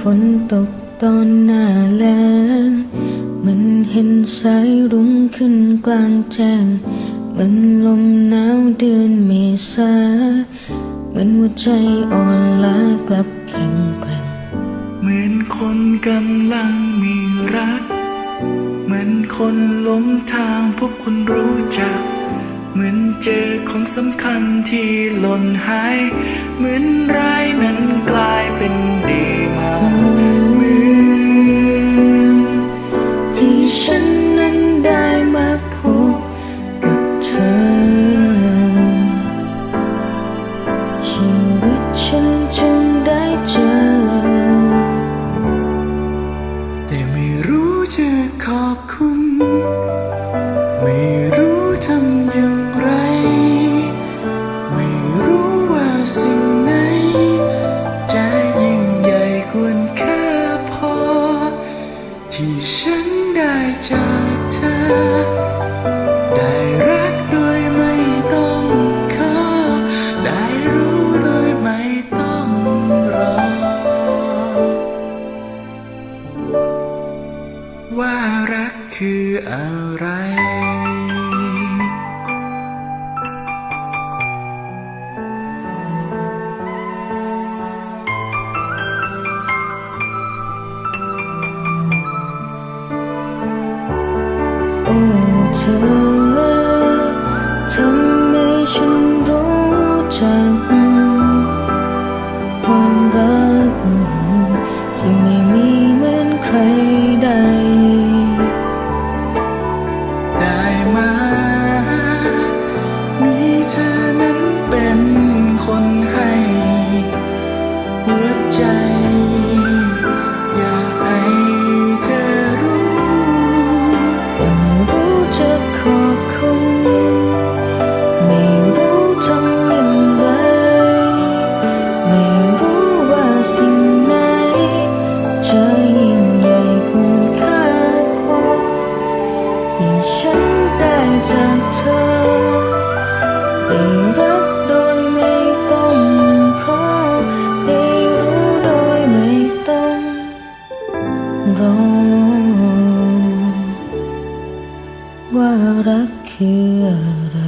ฝนตกตอนหน้าแล้งมันเห็นสายรุ้งขึ้นกลางแจ้งมันลมหนาวเดือนเมษาเหมือนหัวใจอ่อนล้ากลับแข็งแกร่งเหมือนคนกำลังมีรัก เหมือนคนหลงทางพบคนรู้จัก เหมือนเจอของสำคัญที่หล่นหาย เหมือนร้ายนั้นกลายเป็นดีมาเหมือนที่ฉันนั้นได้มาพบกับเธอชีวิตฉันจึงได้เจอ แต่ไม่รู้จะขอบคุณ ฉันได้จากเธอได้รักโดยไม่ต้องขอได้รู้โดยไม่ต้องรอว่ารักคืออะไร โอ้เธอทำให้ฉันรู้จักความรักที่ไม่มีเหมือนใครใด ได้มา มีเธอนั้นเป็นคนให้ หัวใจ รอว่ารักคืออะไร